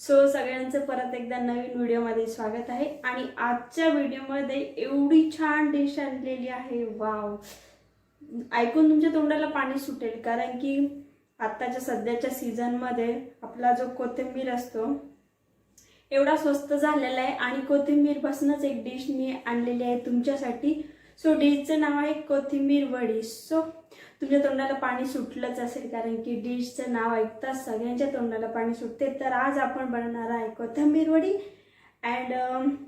So सगळ्यांचं परत एकदा नवीन व्हिडिओमध्ये स्वागत आहे. आणि आजच्या व्हिडिओमध्ये एवढी छान डिश आणलेली आहे. वाव ऐकून तुमच्या तोंडाला पाणी सुटेल कारण की आत्ताच्या सध्याच्या सीझनमध्ये आपला जो कोथिंबीर असतो एवढा स्वस्त झालेला आहे. आणि कोथिंबीरपासूनच एक डिश मी आणलेली आहे तुमच्यासाठी. सो डिशचं नाव आहे कोथिंबीर वडी. सो तुमच्या तोंडाला पाणी सुटलंच असेल कारण की डिशचं नाव ऐकताच सगळ्यांच्या तोंडाला पाणी सुटते. तर आज आपण बनवणार आहे कोथिंबीर वडी. अँड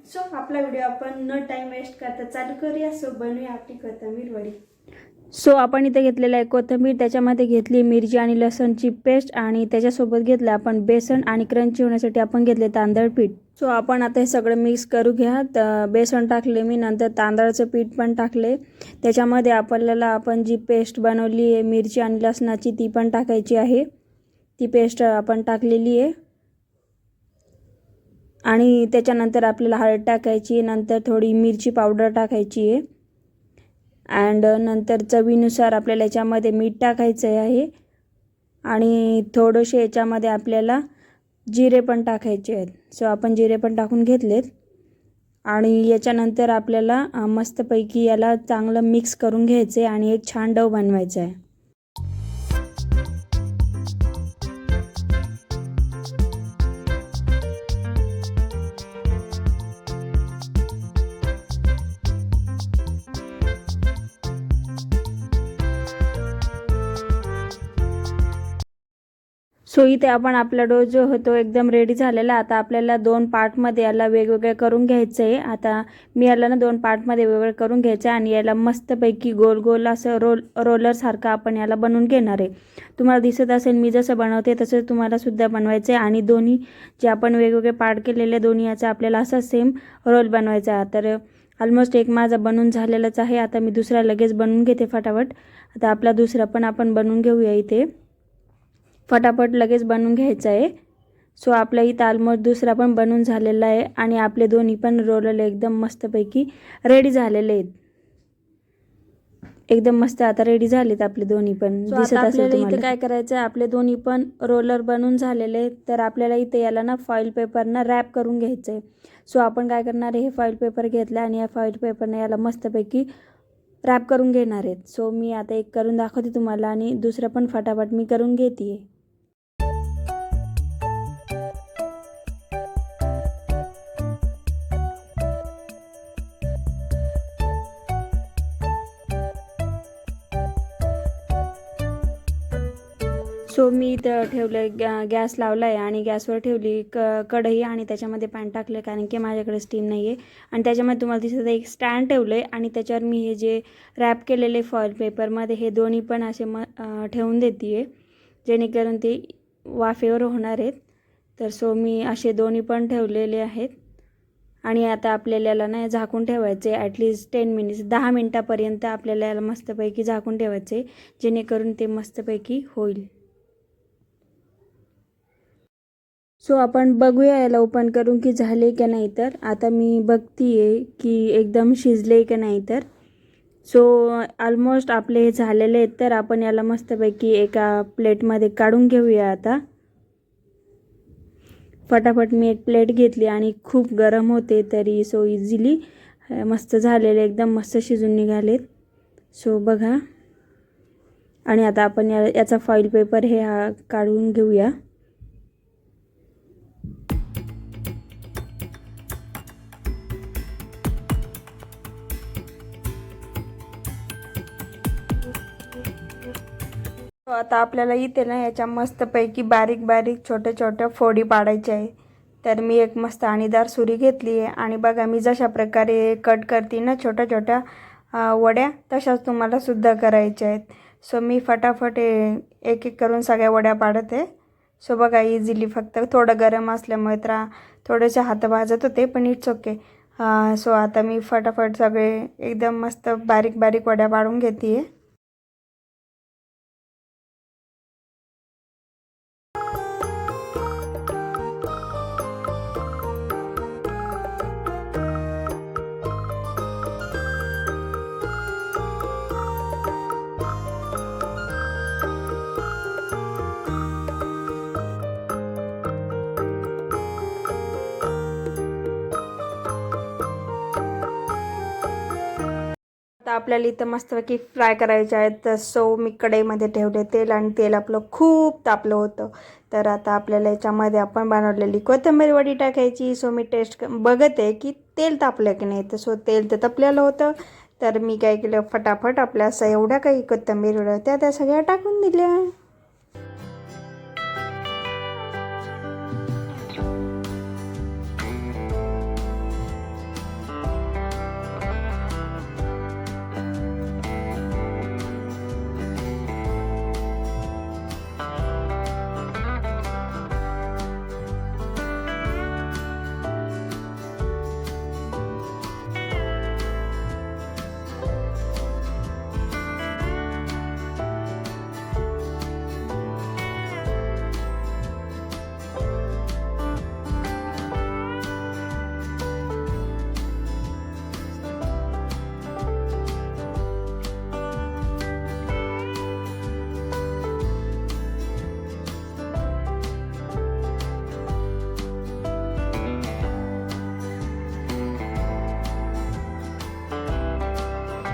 सो um, आपला व्हिडिओ आपण न टाईम वेस्ट करता चालू करूया. सो बनवूया आपली कोथिंबीर वडी. सो आपण इथे घेतलेलं आहे कोथिंबीर त्याच्यामध्ये घेतली मिरची आणि लसणची पेस्ट आणि त्याच्यासोबत घेतलं आपण बेसन आणि क्रंची होण्यासाठी आपण घेतले तांदळ पीठ. सो आपण आता हे सगळं मिक्स करू घ्या त- बेसन टाकले मी नंतर तांदळाचं पीठ पण टाकले. त्याच्यामध्ये आपल्याला आपण जी पेस्ट बनवली आहे मिरची आणि लसणाची ती पण टाकायची आहे. ती पेस्ट आपण टाकलेली आहे. आणि त्याच्यानंतर आपल्याला हळद टाकायची नंतर थोडी मिरची पावडर टाकायची आहे. अँड uh, नंतर चवीनुसार आपल्याला याच्यामध्ये मीठ टाकायचं आहे. आणि थोडेसे याच्यामध्ये आपल्याला जिरे पण टाकायचे आहेत. सो आपण जिरे पण टाकून घेतलेत. आणि याच्यानंतर आपल्याला मस्तपैकी याला चांगलं मिक्स करून घ्यायचं आहे आणि एक छान डव बनवायचा आहे. सो इथे आपण आपला डो जो होतो एकदम रेडी झालेला. आता आपल्याला दोन पार्टमध्ये याला वेगवेगळे करून घ्यायचं आहे आता मी याला ना दोन पार्टमध्ये वेगवेगळे करून घ्यायचं आहे आणि याला मस्तपैकी गोल गोल असं रोल रोलरसारखं आपण याला बनवून घेणार आहे. तुम्हाला दिसत असेल मी जसं बनवते तसं तुम्हालासुद्धा बनवायचं आहे आणि दोन्ही जे आपण वेगवेगळे पार्ट केलेले दोन्ही याचा आपल्याला असा सेम रोल बनवायचा आहे. तर ऑलमोस्ट एक माझा बनून झालेलाच आहे. आता मी दुसरा लगेच बनवून घेते फटाफट. आता आपला दुसरा पण आपण बनवून घेऊया इथे. फटाफट लगेच बनवून घ्यायचं आहे. सो आपल्या इथं ऑलमोस्ट दुसरा पण बनवून झालेला आहे आणि आपले दोन्ही पण रोलर एकदम मस्तपैकी रेडी झालेले आहेत. एकदम मस्त आता रेडी झालेत आपले दोन्ही पण. दिसत असेल इथे काय करायचं आहे आपले दोन्ही पण रोलर बनवून झालेले आहेत. तर आपल्याला इथे याला ना फॉईल पेपरनं रॅप करून घ्यायचं आहे सो आपण काय करणार आहे? हे फॉईल पेपर घेतलं आणि या फॉईल पेपरने याला मस्तपैकी रॅप करून घेणार आहेत. सो मी आता एक करून दाखवते तुम्हाला आणि दुसरं पण फटाफट मी करून घेते सो मी इथं ठेवलं गॅ गॅस लावला आहे आणि गॅसवर ठेवली क कढई आणि त्याच्यामध्ये पाणी टाकलं आहे कारण की माझ्याकडे स्टीम नाही आहे आणि त्याच्यामध्ये तुम्हाला दिसत आहे एक स्टँड ठेवलं आहे आणि त्याच्यावर मी हे जे रॅप केलेले फॉईल पेपरमध्ये हे दोन्ही पण असे म ठेवून देते आहे जेणेकरून ते वाफेवर होणार आहेत. तर सो मी असे दोन्ही पण ठेवलेले आहेत. आणि आता आपल्याला याला ना झाकून ठेवायचे ॲटलिस्ट टेन मिनिट्स दहा मिनटापर्यंत आपल्याला याला मस्तपैकी झाकून ठेवायचे जेणेकरून ते मस्तपैकी होईल. सो आपण बघूया याला ओपन करून की झाले का नाही तर. आता मी बघतीये की एकदम शिजले का नाही तर. सो ऑलमोस्ट आपले हे झालेले आहेत तर आपण याला मस्तपैकी एका प्लेटमध्ये काढून घेऊया आता. फटाफट मी एक प्लेट घेतली आणि खूप गरम होते तरी सो इझिली मस्त झालेले एकदम मस्त शिजून निघालेत. सो बघा. आणि आता आपण या याचा फॉईल पेपर हे हा काढून घेऊया. आता आपल्याला इथे ना याच्या मस्तपैकी बारीक बारीक छोट्या छोट्या फोडी पाडायच्या आहे. तर मी एक मस्त आणीदार सुरी घेतली आहे. आणि बघा मी जशा प्रकारे कट करते ना छोट्या छोट्या वड्या तशाच तुम्हाला सुद्धा करायच्या आहेत. सो मी फटाफट एक एक करून सगळ्या वड्या पाडत आहे. सो बघा इझिली फक्त थोडं गरम असल्यामुळे तर थोडेसे हात भाजत होते पण इट्स ओके सो आता मी फटाफट सगळे एकदम मस्त बारीक बारीक वड्या पाडून घेते. आहे आपल्याला इथं मस्तपैकी फ्राय करायचे आहेत. तर सो मी कढईमध्ये ठेवले तेल आणि तेल आपलं खूप तापलं होतं. तर आता आपल्याला याच्यामध्ये आपण बनवलेली कोथिंबीर वडी टाकायची. सो मी टेस्ट बघत आहे की तेल तापलं की नाही. तर सो तेल तर तापलेलं होतं. तर मी काय केलं फटाफट आपल्या असं एवढ्या काही कोथिंबीर होत्या त्या सगळ्या टाकून दिल्या.